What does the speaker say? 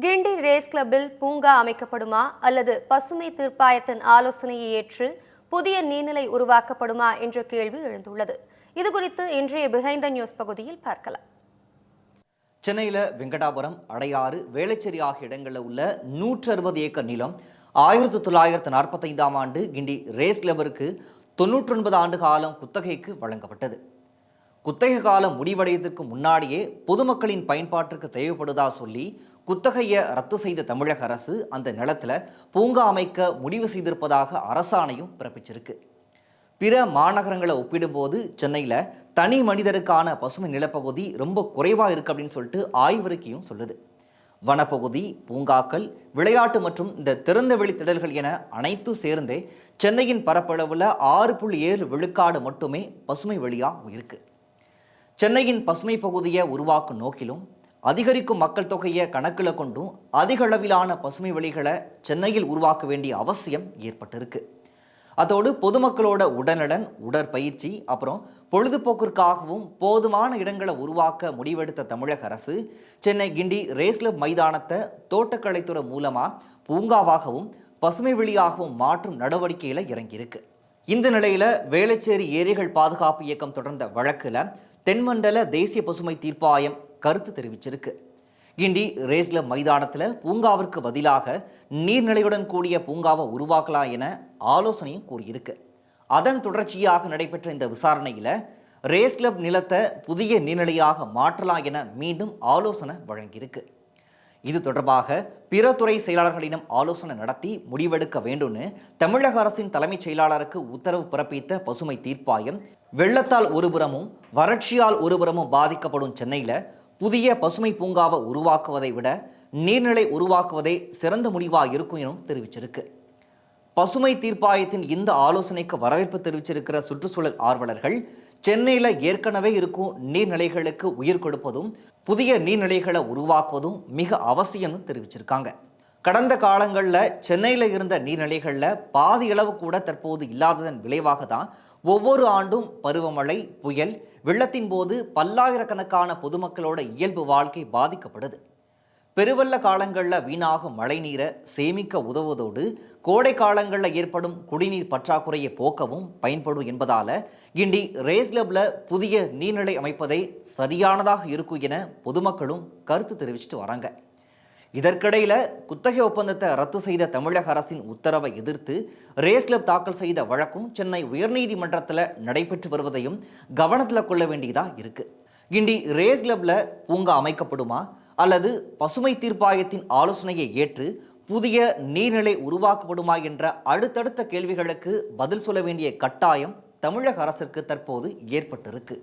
கிண்டி race கிளப்பில் பூங்கா அமைக்கப்படுமா அல்லது பசுமை தீர்ப்பாயத்தின் ஆலோசனையை ஏற்று புதிய நீர்நிலை உருவாக்கப்படுமா என்ற கேள்வி எழுந்துள்ளது. இது குறித்து இன்றைய பிஹைண்ட் த நியூஸ் பகுதியில் பார்க்கலாம். சென்னையில் வெங்கடாபுரம் அடையாறு வேளச்சேரி ஆகிய இடங்களில் உள்ள நூற்றி அறுபது ஏக்கர் நிலம் ஆயிரத்தி தொள்ளாயிரத்து நாற்பத்தைந்தாம் ஆண்டு கிண்டி ரேஸ் கிளப்பிற்கு தொன்னூற்றொன்பது ஆண்டு காலம் குத்தகைக்கு வழங்கப்பட்டது. குத்தகை காலம் முடிவடைவதற்கு முன்னாடியே பொதுமக்களின் பயன்பாட்டிற்கு தேவைப்படுதா சொல்லி குத்தகையை ரத்து செய்த தமிழக அரசு அந்த நிலத்தில் பூங்கா அமைக்க முடிவு செய்திருப்பதாக அரசாணையும் பிறப்பிச்சிருக்கு. பிற மாநகரங்களை ஒப்பிடும்போது சென்னையில் தனி மனிதருக்கான பசுமை நிலப்பகுதி ரொம்ப குறைவாக இருக்குது அப்படின்னு சொல்லிட்டு ஆய்வறிக்கையும் சொல்லுது. வனப்பகுதி பூங்காக்கள் விளையாட்டு மற்றும் இந்த திறந்த வெளி திடல்கள் என அனைத்தும் சேர்ந்தே சென்னையின் பரப்பளவில் ஆறு புள்ளி ஏழு விழுக்காடு மட்டுமே பசுமை வெளியாக இருக்குது சென்னையின் பசுமை பகுதியை உருவாக்கும் நோக்கிலும் அதிகரிக்கும் மக்கள் தொகையை கணக்கில் கொண்டும் அதிக அளவிலான பசுமை வழிகளை சென்னையில் உருவாக்க வேண்டிய அவசியம் ஏற்பட்டிருக்கு. அதோடு பொதுமக்களோட உடல்நலன் உடற்பயிற்சி அப்புறம் பொழுதுபோக்கிற்காகவும் போதுமான இடங்களை உருவாக்க முடிவெடுத்த தமிழக அரசு சென்னை கிண்டி ரேஸ்ல மைதானத்தை தோட்டக்கலைத்துறை மூலமாக பூங்காவாகவும் பசுமை வெளியாகவும் மாற்றும் நடவடிக்கையில் இறங்கியிருக்கு. இந்த நிலையில் வேளச்சேரி ஏரிகள் பாதுகாப்பு இயக்கம் தொடர்ந்த வழக்கில் தென்மண்டல தேசிய பசுமை தீர்ப்பாயம் கருத்து தெரிவிச்சிருக்கு. கிண்டி ரேஸ்ல மைதானத்தில் பூங்காவிற்கு பதிலாக நீர்நிலையுடன் கூடிய பூங்காவை உருவாக்கலாம் என ஆலோசனையும் கூறியிருக்கு. அதன் தொடர்ச்சியாக நடைபெற்ற இந்த விசாரணையில் ரேஸ் கிளப் நிலத்தை புதிய நீர்நிலையாக மாற்றலாம் என மீண்டும் ஆலோசனை வழங்கியிருக்கு. இது தொடர்பாக பிற துறை செயலாளர்களிடம் ஆலோசனை நடத்தி முடிவெடுக்க வேண்டும்னு தமிழக அரசின் தலைமைச் செயலாளருக்கு உத்தரவு பிறப்பித்த பசுமை தீர்ப்பாயம் வெள்ளத்தால் ஒருபுறமும் வறட்சியால் ஒருபுறமும் பாதிக்கப்படும் சென்னையில் புதிய பசுமை பூங்காவை உருவாக்குவதை விட நீர்நிலை உருவாக்குவதே சிறந்த முடிவாக இருக்கும் எனும் தெரிவிச்சிருக்கு. பசுமை தீர்ப்பாயத்தின் இந்த ஆலோசனைக்கு வரவேற்பு தெரிவிச்சிருக்கிற சுற்றுச்சூழல் ஆர்வலர்கள் சென்னையில் ஏற்கனவே இருக்கும் நீர்நிலைகளுக்கு உயிர் கொடுப்பதும் புதிய நீர்நிலைகளை உருவாக்குவதும் மிக அவசியம்னு தெரிவிச்சிருக்காங்க. கடந்த காலங்களில் சென்னையில் இருந்த நீர்நிலைகளில் பாதி அளவு கூட தற்போது இல்லாததன் விளைவாக தான் ஒவ்வொரு ஆண்டும் பருவமழை புயல் வெள்ளத்தின் போது பல்லாயிரக்கணக்கான பொதுமக்களோட இயல்பு வாழ்க்கை பாதிக்கப்படுது. பெருவெள்ள காலங்களில் வீணாகும் மழைநீரை சேமிக்க உதவுவதோடு கோடை காலங்களில் ஏற்படும் குடிநீர் பற்றாக்குறையை போக்கவும் பயன்படும் என்பதால் கிண்டி ரேஸ் கிளப்பில் புதிய நீர்நிலை அமைப்பதை சரியானதாக இருக்கும் என பொதுமக்களும் கருத்து தெரிவிச்சிட்டு வராங்க. இதற்கிடையில் குத்தகை ஒப்பந்தத்தை ரத்து செய்த தமிழக அரசின் உத்தரவை எதிர்த்து ரேஸ் கிளப் தாக்கல் செய்த வழக்கும் சென்னை உயர்நீதிமன்றத்தில் நடைபெற்று வருவதையும் கவனத்தில் கொள்ள வேண்டியதாக இருக்கு. கிண்டி ரேஸ் கிளப்பில் பூங்கா அமைக்கப்படுமா? அல்லது பசுமை தீர்ப்பாயத்தின் ஆலோசனையை ஏற்று புதிய நீர்நிலை உருவாக்கப்படுமா என்ற அடுத்தடுத்த கேள்விகளுக்கு பதில் சொல்ல வேண்டிய கட்டாயம் தமிழக அரசிற்கு தற்போது ஏற்பட்டிருக்கு.